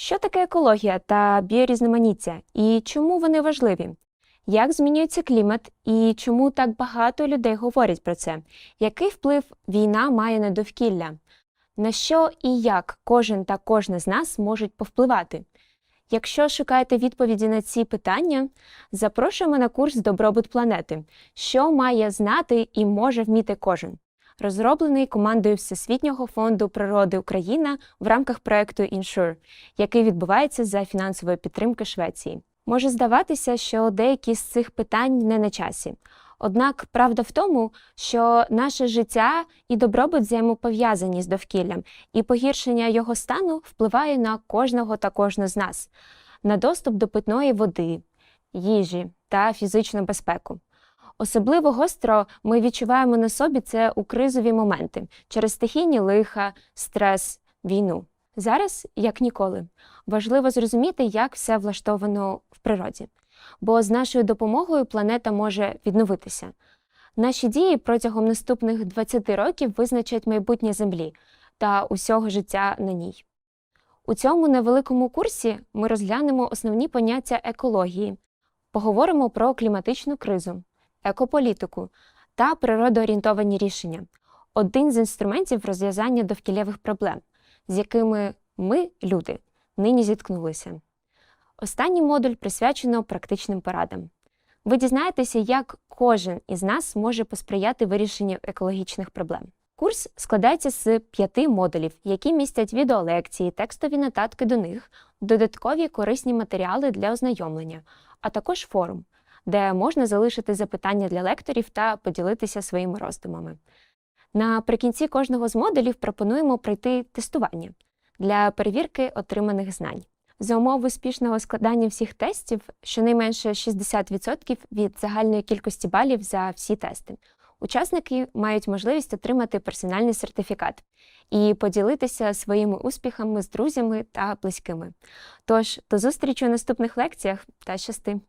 Що таке екологія та біорізноманіття і чому вони важливі? Як змінюється клімат і чому так багато людей говорять про це? Який вплив війна має на довкілля? На що і як кожен та кожна з нас можуть повпливати? Якщо шукаєте відповіді на ці питання, запрошуємо на курс Добробут планети, що має знати і може вміти кожен, розроблений командою Всесвітнього фонду природи Україна в рамках проекту Ensure, який відбувається за фінансової підтримки Швеції. Може здаватися, що деякі з цих питань не на часі. Однак правда в тому, що наше життя і добробут взаємопов'язані з довкіллям, і погіршення його стану впливає на кожного та кожну з нас, на доступ до питної води, їжі та фізичну безпеку. Особливо гостро ми відчуваємо на собі це у кризові моменти через стихійні лиха, стрес, війну. Зараз, як ніколи, важливо зрозуміти, як все влаштовано в природі, бо з нашою допомогою планета може відновитися. Наші дії протягом наступних 20 років визначать майбутнє Землі та усього життя на ній. У цьому невеликому курсі ми розглянемо основні поняття екології, поговоримо про кліматичну кризу, екополітику та природоорієнтовані рішення один з інструментів розв'язання довкіллєвих проблем, з якими ми, люди, нині зіткнулися. Останній модуль присвячено практичним порадам. Ви дізнаєтеся, як кожен із нас може посприяти вирішенню екологічних проблем. Курс складається з п'яти модулів, які містять відеолекції, текстові нотатки до них, додаткові корисні матеріали для ознайомлення, а також форум, де можна залишити запитання для лекторів та поділитися своїми роздумами. Наприкінці кожного з модулів пропонуємо пройти тестування для перевірки отриманих знань. За умов успішного складання всіх тестів щонайменше 60% від загальної кількості балів за всі тести. Учасники мають можливість отримати персональний сертифікат і поділитися своїми успіхами з друзями та близькими. Тож до зустрічі у наступних лекціях та щасти!